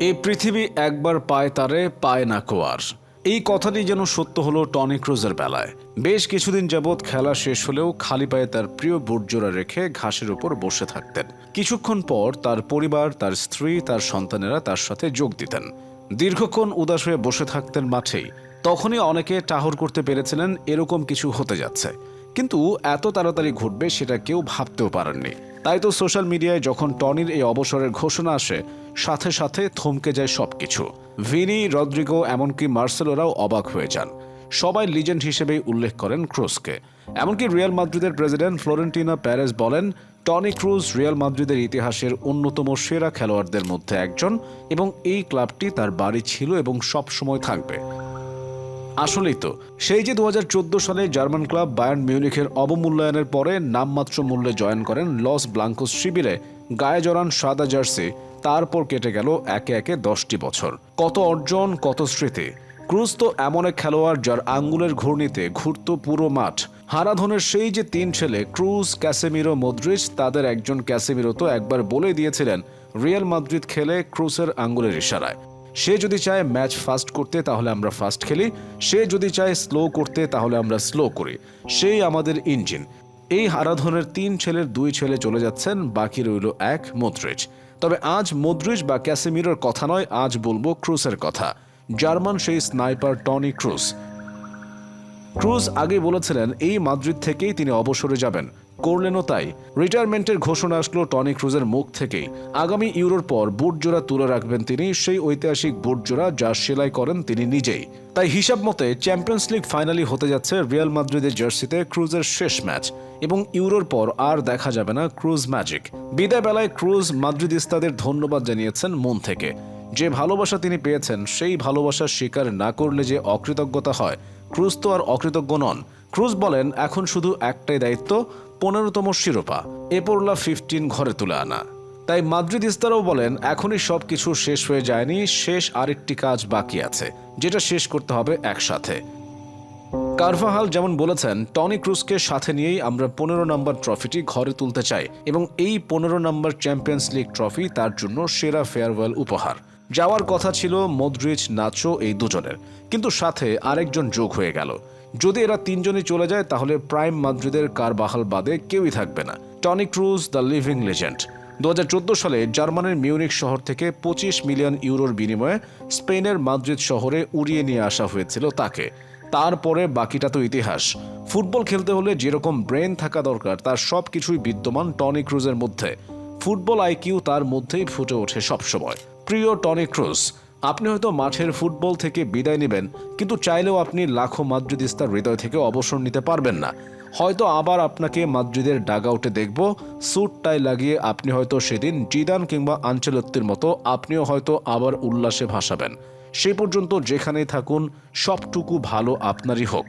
এই পৃথিবী একবার পায় তারে, পায় না কোয়ার। এই কথাটি যেন সত্য হলো টনি ক্রুজের বেলায়। বেশ কিছুদিন যাবৎ খেলা শেষ হলেও খালি পায়ে তার প্রিয় বুটজোড়া রেখে ঘাসের উপর বসে থাকতেন। কিছুক্ষণ পর তার পরিবার, তার স্ত্রী, তার সন্তানেরা তার সাথে যোগ দিতেন। দীর্ঘক্ষণ উদাস হয়ে বসে থাকতেন মাঠেই। তখনই অনেকে টাহর করতে পেরেছিলেন, এরকম কিছু হতে যাচ্ছে। কিন্তু এত তাড়াতাড়ি ঘটবে সেটা কেউ ভাবতেও পারেননি। তাই তো সোশ্যাল মিডিয়ায় যখন টনির এই অবসরের ঘোষণা আসে, সাথে সাথে থমকে যায় সবকিছু। ভিনি, রদ্রিগো, এমনকি মার্সেলোরাও অবাক হয়ে যান। সবাই লিজেন্ড হিসেবেই উল্লেখ করেন ক্রুজকে। এমনকি রিয়াল মাদ্রিদের প্রেসিডেন্ট ফ্লোরেন্টিনা প্যারেস বলেন, টনি ক্রুজ রিয়াল মাদ্রিদের ইতিহাসের অন্যতম সেরা খেলোয়াড়দের মধ্যে একজন এবং এই ক্লাবটি তার বাড়ি ছিল এবং সব সময় থাকবে। আসলেই তো। সেই যে দু হাজার চোদ্দ সালে জার্মান ক্লাব বায়ার্ন মিউনিখের অবমূল্যায়নের পরে নামমাত্র মূল্যে জয়েন করেন লস ব্লাঙ্কোস শিবিরে, গায়ে জড়ান সাদা জার্সি, তারপর কেটে গেল একে একে দশটি বছর। কত অর্জন, কত স্মৃতি। ক্রুজ তো এমন এক খেলোয়াড় যার আঙ্গুলের ঘূর্ণিতে ঘুরত পুরো মাঠ। হারাধনের সেই যে তিন ছেলে, ক্রুজ, ক্যাসেমিরো, মদ্রিচ, তাদের একজন ক্যাসেমিরো তো একবার বলে দিয়েছিলেন, রিয়াল মাদ্রিদ খেলে ক্রুসের আঙ্গুলের ইশারায়। সে যদি চায় ম্যাচ ফাস্ট করতে, তাহলে আমরা ফাস্ট খেলি। সে যদি চায় স্লো করতে, তাহলে আমরা স্লো করি। সেই আমাদের ইঞ্জিন। এই হারাধনের তিন ছেলের দুই ছেলে চলে যাচ্ছেন, বাকি রইল এক, মদ্রিজ। তবে আজ মদ্রিজ বা ক্যাসেমিরোর কথা নয়, আজ বলব ক্রুসের কথা। জার্মান সেই স্নাইপার টনি ক্রুস। ক্রুজ আগে বলেছিলেন, এই মাদ্রিদ থেকেই তিনি অবসরে যাবেন। করলেনও তাই। রিটায়ারমেন্টের ঘোষণা আসলো টনি ক্রুজের মুখ থেকেই। আগামী ইউরোর পর বুট জোড়া তুলে রাখবেন তিনি, সেই ঐতিহাসিক বুট জোড়া যা সেলাই করেন তিনি নিজেই। তাই হিসাব মতে চ্যাম্পিয়ন্স লিগ ফাইনালি হতে যাচ্ছে রিয়াল মাদ্রিদের জার্সিতে ক্রুজের শেষ ম্যাচ। এবং ইউরোর পর আর দেখা যাবে না ক্রুজ ম্যাজিক। বিদায় বেলায় ক্রুজ মাদ্রিদিস্তাদের ধন্যবাদ জানিয়েছেন মন থেকে। যে ভালোবাসা তিনি পেয়েছেন, সেই ভালোবাসা স্বীকার না করলে যে অকৃতজ্ঞতা হয়, ক্রুজ তো আর অকৃতজ্ঞ নন। ক্রুজ বলেন, এখন শুধু একটাই দায়িত্ব পনেরোতম শিরোপা, এপোরলা ফিফটিন ঘরে তুলে আনা। তাই মাদ্রিদ ইস্তারাও বলেন, এখনই সব কিছু শেষ হয়ে যায়নি, শেষ আরেকটি কাজ বাকি আছে, যেটা শেষ করতে হবে একসাথে। কারভাহাল যেমন বলেছেন, টনি ক্রুজকে সাথে নিয়েই আমরা পনেরো নম্বর ট্রফিটি ঘরে তুলতে চাই, এবং এই পনেরো নম্বর চ্যাম্পিয়ন্স লিগ ট্রফি তার জন্য সেরা ফেয়ারওয়েল উপহার। যাওয়ার কথা ছিল মদ্রিচ, নাচো এই দুজনের। কিন্তু সাথে আরেকজন যোগ হয়ে গেল। যদি এরা তিনজনই চলে যায়, তাহলে প্রাইম মাদ্রিদের কারবাহাল বাদে কেউই থাকবে না। Toni Kroos, the living legend. দুহাজার চোদ্দ সালে জার্মানির মিউনিক শহর থেকে পঁচিশ মিলিয়ন ইউরোর বিনিময়ে স্পেনের মাদ্রিদ শহরে উড়িয়ে নিয়ে আসা হয়েছিল তাকে। তারপরে বাকিটা তো ইতিহাস। ফুটবল খেলতে হলে যেরকম ব্রেন থাকা দরকার, তার সব কিছুই বিদ্যমান টনি ক্রুজের মধ্যে। ফুটবল আইকিউ তার মধ্যেই ফুটে ওঠে সবসময়। প্রিয় টনি ক্রুজ আপনি হয়তো মাঠের ফুটবল থেকে বিদায় নেবেন, কিন্তু চাইলেও আপনি লাখো মাদ্রিদিস্তার হৃদয় থেকে অবসর নিতে পারবেন না। হয়তো আবার আপনাকে মাদ্রিদের ডাগআউটে দেখব, স্যুট, টাই লাগিয়ে আপনি হয়তো সেদিন জিদান কিংবা আঞ্চলত্বের মতো আপনিও হয়তো আবার উল্লাসে ভাসাবেন। সে পর্যন্ত যেখানেই থাকুন, সবটুকু ভালো আপনারই হোক।